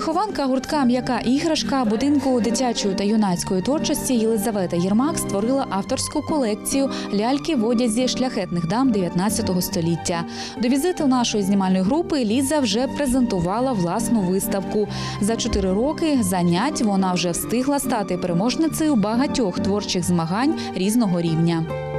Вихованка гуртка М'яка іграшка будинку дитячої та юнацької творчості Єлизавета Єрмак створила авторську колекцію ляльки в одязі шляхетних дам 19 століття. До візиту нашої знімальної групи Ліза вже презентувала власну виставку. За чотири роки занять вона вже встигла стати переможницею багатьох творчих змагань різного рівня.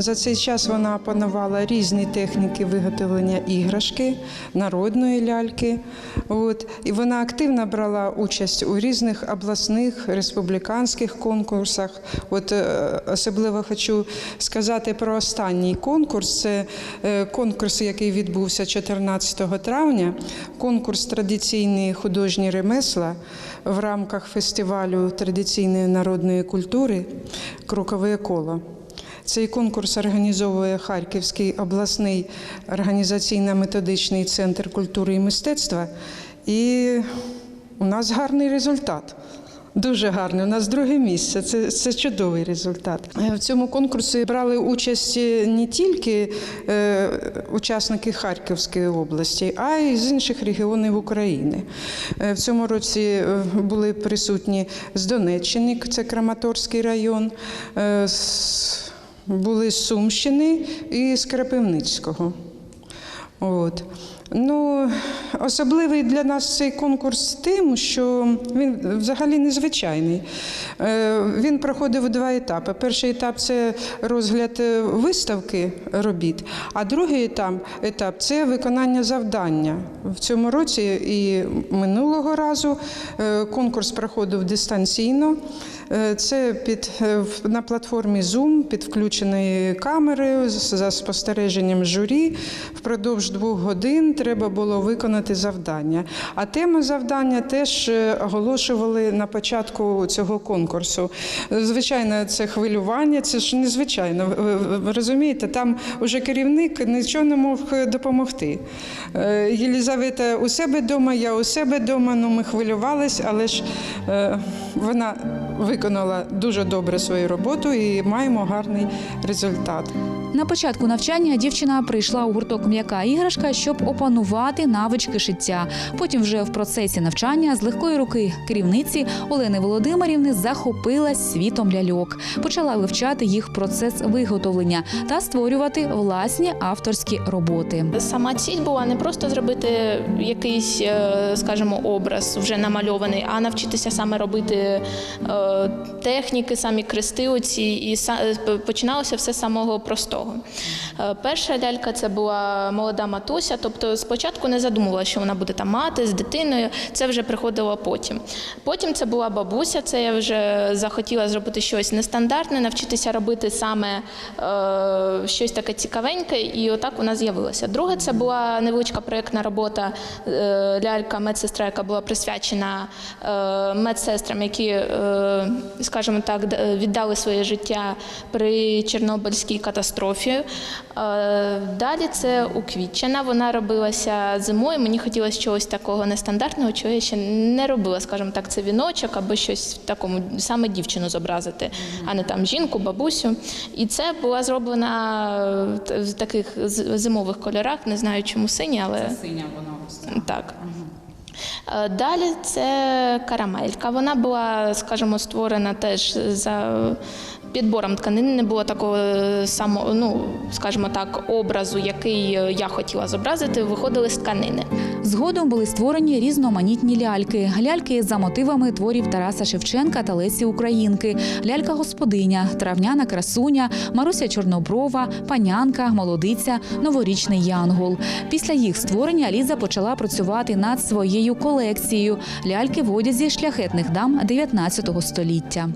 За цей час вона опанувала різні техніки виготовлення іграшки, народної ляльки. От. І вона активно брала участь у різних обласних республіканських конкурсах. От, е, особливо хочу сказати про останній конкурс. Це е, конкурс, який відбувся 14 травня. Конкурс традиційні художні ремесла в рамках фестивалю традиційної народної культури Крокове коло. Цей конкурс організовує Харківський обласний організаційно-методичний центр культури і мистецтва. І у нас гарний результат. Дуже гарний. У нас друге місце. Це, це чудовий результат. Е, В цьому конкурсі брали участь не тільки е, учасники Харківської області, а й з інших регіонів України. Е, в цьому році е, були присутні з Донеччини, це Краматорський район. е, з були з Сумщини і з Крапивницького. От. Ну, особливий для нас цей конкурс тим, що він взагалі незвичайний. Е, Він проходив два етапи. Перший етап це розгляд е, виставки робіт, а другий етап, етап це виконання завдання. В цьому році і минулого разу е, конкурс проходив дистанційно. Це під, на платформі Zoom під включеною камерою за спостереженням журі. Впродовж двох годин треба було виконати завдання. А тему завдання теж е, оголошували на початку цього конкурсу. Е, Звичайно, це хвилювання, це ж незвичайно. Ви- ви- Ви розумієте, там уже керівник нічого не мог е, допомогти. Е, Єлізавета у себе вдома, я у себе вдома, ну ми хвилювались, але ж е, вона виконала дуже добре свою роботу і маємо гарний результат. На початку навчання дівчина прийшла у гурток м'яка іграшка, щоб опанувати навички шиття. Потім, вже в процесі навчання з легкої руки керівниці Олени Володимирівни захопилась світом ляльок, почала вивчати їх процес виготовлення та створювати власні авторські роботи. Сама ціль була не просто зробити якийсь, е, скажімо, образ вже намальований, а навчитися саме робити е, техніки, самі крести оці, і е, починалося все з самого простого. Е, Перша лялька це була молода матуся, тобто спочатку не задумувала, що вона буде там мати з дитиною. Це вже приходило потім. Потім це була бабуся, це я вже захотіла зробити щось нестандартне, навчитися робити саме е, щось таке цікавеньке, і отак вона з'явилася. Друге, це була невеличка проєктна робота е, лялька медсестра, яка була присвячена е, медсестрам, які, е, скажімо так, віддали своє життя при Чорнобильській катастрофі. Е, Далі це Уквітчена. Вона робилася зимою. Мені хотілося чогось такого нестандартного, чого я ще не робила, скажімо так, це віночок або щось в такому, саме дівчину зобразити, а не там жінку, бабусю. І це була зроблена е, в таких зимових кольорах, не знаю чому сині, але Синя вона так. Е, Далі це карамелька. Вона була, скажімо, створена теж за підбором тканини. Не було такого самого, ну скажімо так, образу, який я хотіла зобразити. Виходили з тканини. Згодом були створені різноманітні ляльки. Ляльки за мотивами творів Тараса Шевченка та Лесі Українки, лялька господиня, травняна красуня, Маруся Чорноброва, панянка, молодиця, новорічний янгол. Після їх створення Ліза почала працювати над своєю колекцією ляльки в одязі шляхетних дам 19 століття.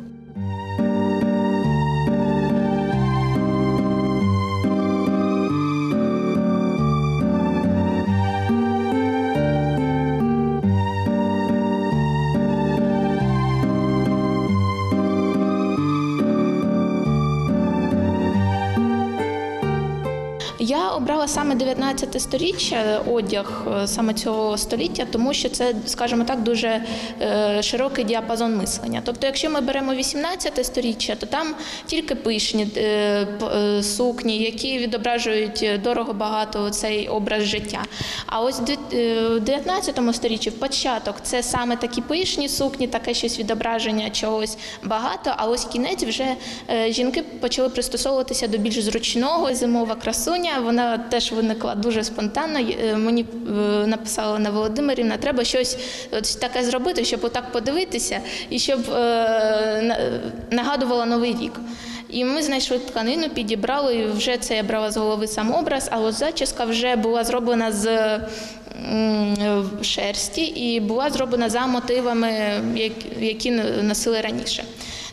Я обрала саме 19 сторіччя одяг е, саме цього століття, тому що це, скажімо так, дуже е, широкий діапазон мислення. Тобто, якщо ми беремо 18 сторіччя, то там тільки пишні е, е, сукні, які відображують дорого багато цей образ життя. А ось в дві- е, в 19 сторіччі, в початок, це саме такі пишні сукні, таке щось відображення чогось багато. А ось кінець вже е, жінки почали пристосовуватися до більш зручного зимова красуня. Вона теж виникла дуже спонтанно. Е, Мені е, написала на Володимирівна, треба щось от таке зробити, щоб отак подивитися і щоб е, нагадувала новий рік. І ми знайшли тканину, підібрали, і вже це я брала з голови сам образ, а от зачіска вже була зроблена з шерсті і була зроблена за мотивами, які носили раніше.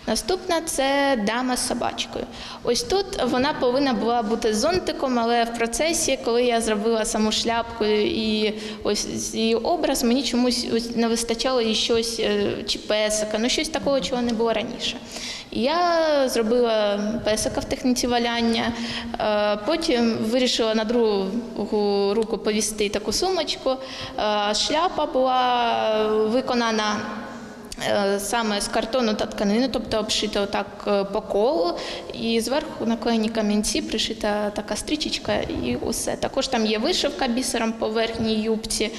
Наступна це дама з собачкою. Ось тут вона повинна була бути зонтиком, але в процесі, коли я зробила саму шляпку і ось її образ, мені чомусь не вистачало і щось е, чи песика, ну щось такого, чого не було раніше. Я зробила песика в техніці валяння, е, потім вирішила на другу руку повісти таку сумочку. Е, Шляпа була виконана саме з картону та тканини, тобто обшита отак е, по колу, і зверху наклеєні камінці, пришита така стрічечка і усе. Також там є вишивка бісером по верхній юбці, е,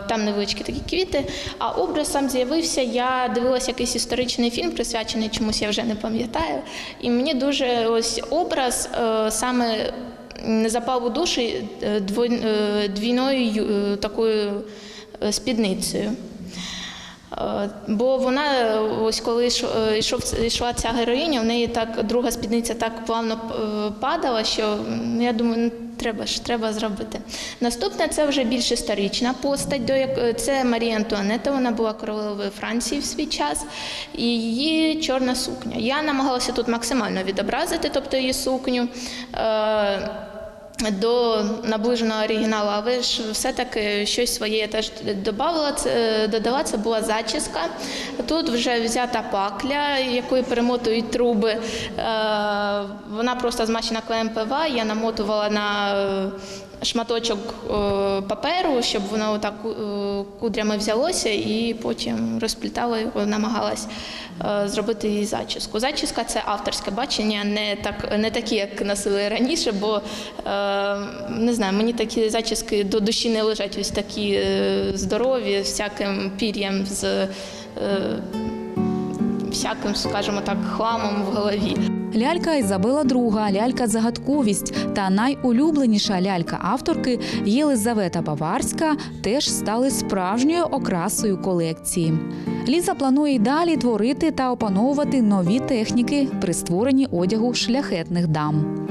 там невеличкі такі квіти. А образ сам з'явився. Я дивилася якийсь історичний фільм, присвячений чомусь, я вже не пам'ятаю. І мені дуже ось образ е, саме запав у душі е, е, двійною е, такою е, спідницею. Е, Бо вона, е, ось коли е, йшов, йшла ця героїня, в неї так друга спідниця так плавно падала, що я думаю, ну, треба ж треба зробити. Наступна це вже більш історична постать. До як це Марія Антуанета. Вона була королевою Франції в свій час, і її чорна сукня. Я намагалася тут максимально відобразити, тобто її сукню. Е, до наближеного оригіналу, але ж все-таки щось своє теж додавала, додала, це була зачіска. Тут вже взята пакля, якою перемотують труби. Е, вона просто змащена клеєм ПВА, я намотувала на шматочок е, паперу, щоб воно так е, кудрями взялося, і потім розплітала його, намагалась е, зробити її зачіску. Зачіска це авторське бачення, не так не такі, як носили раніше, бо не знаю, мені такі зачіски до душі не лежать, ось такі здорові, всяким пір'ям, з всяким, скажімо так, хламом в голові. Лялька Ізабела Друга, лялька загадковість та найулюбленіша лялька авторки Єлизавета Баварська теж стали справжньою окрасою колекції. Ліза планує й далі творити та опановувати нові техніки при створенні одягу шляхетних дам.